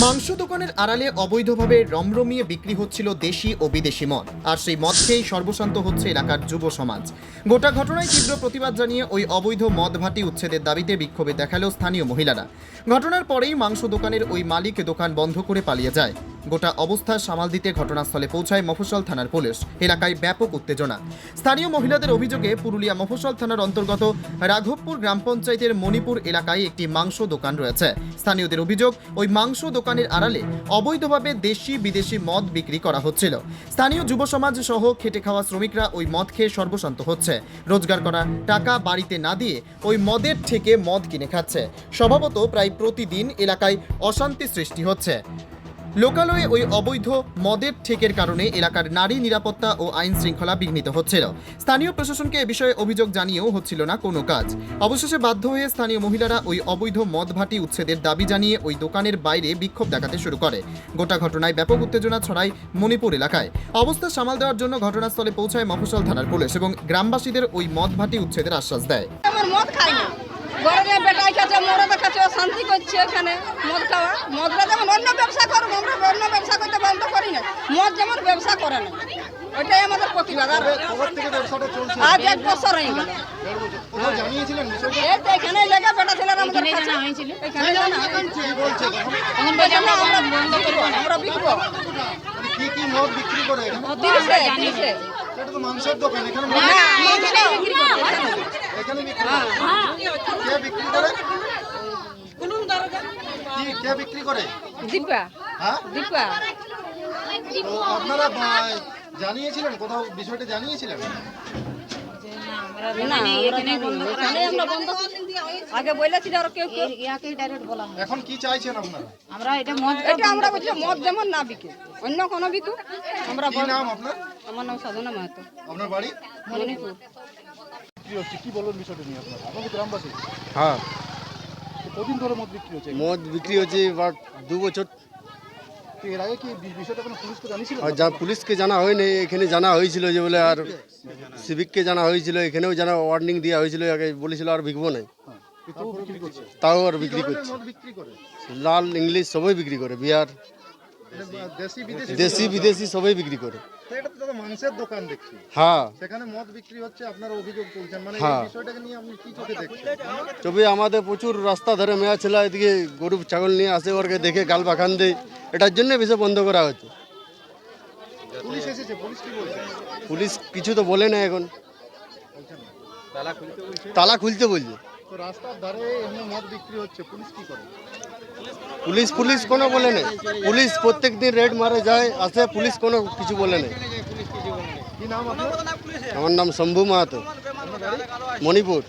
মাংস দোকানের আড়ালে অবৈধভাবে রমরমিয়ে বিক্রি হচ্ছিল দেশি ও বিদেশি মদ। আর সেই মদ খেয়েই সর্বশান্ত হচ্ছে এলাকার যুব সমাজ। গোটা ঘটনায় তীব্র প্রতিবাদ জানিয়ে ওই অবৈধ মদ ভাটি উচ্ছেদের দাবিতে বিক্ষোভে দেখাল স্থানীয় মহিলারা। ঘটনার পরেই মাংস দোকানের ওই মালিক দোকান বন্ধ করে পালিয়ে যায়। গোটা অবস্থা সামাল দিতে ঘটনাস্থলে পৌঁছায় মফস্বল থানার পুলিশ। এলাকায় ব্যাপক উত্তেজনা। স্থানীয় মহিলাদের অভিযোগে পুরুলিয়া মফস্বল থানার অন্তর্গত রাঘবপুর গ্রাম পঞ্চায়েতের মণিপুর এলাকায় একটি মাংস দোকান রয়েছে। স্থানীয়দের অভিযোগ, ওই মাংস দোকানের আড়ালে অবৈধভাবে দেশি বিদেশি মদ বিক্রি করা হচ্ছিল। স্থানীয় যুব সমাজ সহ খেটে খাওয়া শ্রমিকরা ওই মদ খেয়ে সর্বশান্ত হচ্ছে। রোজগার করা টাকা বাড়িতে না দিয়ে ওই মদের থেকে মদ কিনে খাচ্ছে। স্বভাবত প্রায় প্রতিদিন এলাকায় অশান্তি সৃষ্টি হচ্ছে। লোকালয়ে ওই অবৈধ মদের ঠেকের কারণে এলাকার নারী নিরাপত্তা ও আইন শৃঙ্খলা বিঘ্নিত হচ্ছিল। স্থানীয় প্রশাসনকে এ বিষয়ে অভিযোগ জানিয়েও হচ্ছিল না কোনো কাজ। অবশেষে বাধ্য হয়ে স্থানীয় মহিলারা ওই অবৈধ মদ ভাটি উচ্ছেদের দাবি জানিয়ে ওই দোকানের বাইরে বিক্ষোভ দেখাতে শুরু করে। গোটা ঘটনায় ব্যাপক উত্তেজনা ছড়ায় মণিপুর এলাকায়। অবস্থা সামাল দেওয়ার জন্য ঘটনাস্থলে পৌঁছায় মফস্বল থানার পুলিশ এবং গ্রামবাসীদের ওই মদ ভাটি উচ্ছেদের আশ্বাস দেয়। আমার মদ খাই না। গরমে বেটাই খাচ্ছে মরদা খাচ্ছে শান্তি করছে এখানে মদ খাওয়া। মদটা যেমন অন্য ব্যবসা করব আমরা অন্য ব্যবসা করতে বন্ধ করি না। মদ যেমন ব্যবসা করে না ওইটাই আমাদের প্রতিবাদ। আর কবে থেকে ব্যবসাটা চলছে। আজ এক বছর হয়ে গেল এখানে লেগে বেটা ছেলেরা আমাদের আমরা বন্ধ করব না, আমরা বিকবো। কি কি মদ বিক্রি করে? তিরিশে তিরিশে। এটা তো মাংসের দোকান এখানে মদ না মাংস বিক্রি করে। এখানে বিক্রি কে বিক্রি করে? কি কে বিক্রি করে? দীপা। হ্যাঁ? দীপা। আপনারা জানিয়েছিলেন কোথাও বিষয়টা জানিয়েছিলেন? না এখানে আমরা বন্ধ আগে বলেছিল আর কেউ কেউ ইয়াকেই ডাইরেক্ট বলা এখন কি চাইছেন আপনারা? আমরা এটা মদ এটা আমরা বলছি মদ যেমন না বিকে অন্য কোনো বিকু। আমরা কি নাম আপনার? আমার নাম সাধনা মাহাতো। আপনার বাড়ি? মণিপুর। কি হচ্ছে? কি বলুন বিষয়টা নিয়ে আপনারা? আপনাদের গ্রামবাসী। হ্যাঁ। কদিন ধরে মদ বিক্রি হচ্ছে? মদ বিক্রি হচ্ছে দু বছর এর আগে কি বিষয়টা কোনো পুলিশকে আর যা পুলিশকে জানা হয়নি এখানে জানা হয়েছিল যে বলে আর সিভিককে জানা হয়েছিল এখানেও জানা ওয়ার্নিং দেওয়া হয়েছিল আগে বলেছিল আর বিকবো নাই। করছে? তাও আর বিক্রি করছে। লাল ইংলিশ সবই বিক্রি করে বিহার। এটা দেশি। বিদেশি সবাই বিক্রি করে। মাংসের দোকান দেখছি। হ্যাঁ। সেখানে মদ বিক্রি হচ্ছে আপনারা অভিযোগ তুলছেন। মানে এই হ্যাঁ। বিষয়টাকে নিয়ে আপনি কি চোখে দেখছেন? তবে আমাদের প্রচুর রাস্তা ধরে মেয়া ছেলে এদিকে গরু ছাগল নিয়ে আসে ওরকে দেখে গাল বাখান দেয়। এটার জন্য বন্ধ করা হচ্ছে। পুলিশ এসেছে পুলিশ কি বলছে? পুলিশ কিছু তো বলে না এখন। তালা খুলতে বলছে। তো রাস্তার ধারে এমনি মদ বিক্রি হচ্ছে পুলিশ কি করে? পুলিশ পুলিশ কোনো বলে নেই। পুলিশ প্রত্যেক দিন রেড মারে যায় আসে পুলিশ কোনো কিছু বলে নেই। আমার নাম শম্ভু মাহাতো। মণিপুর।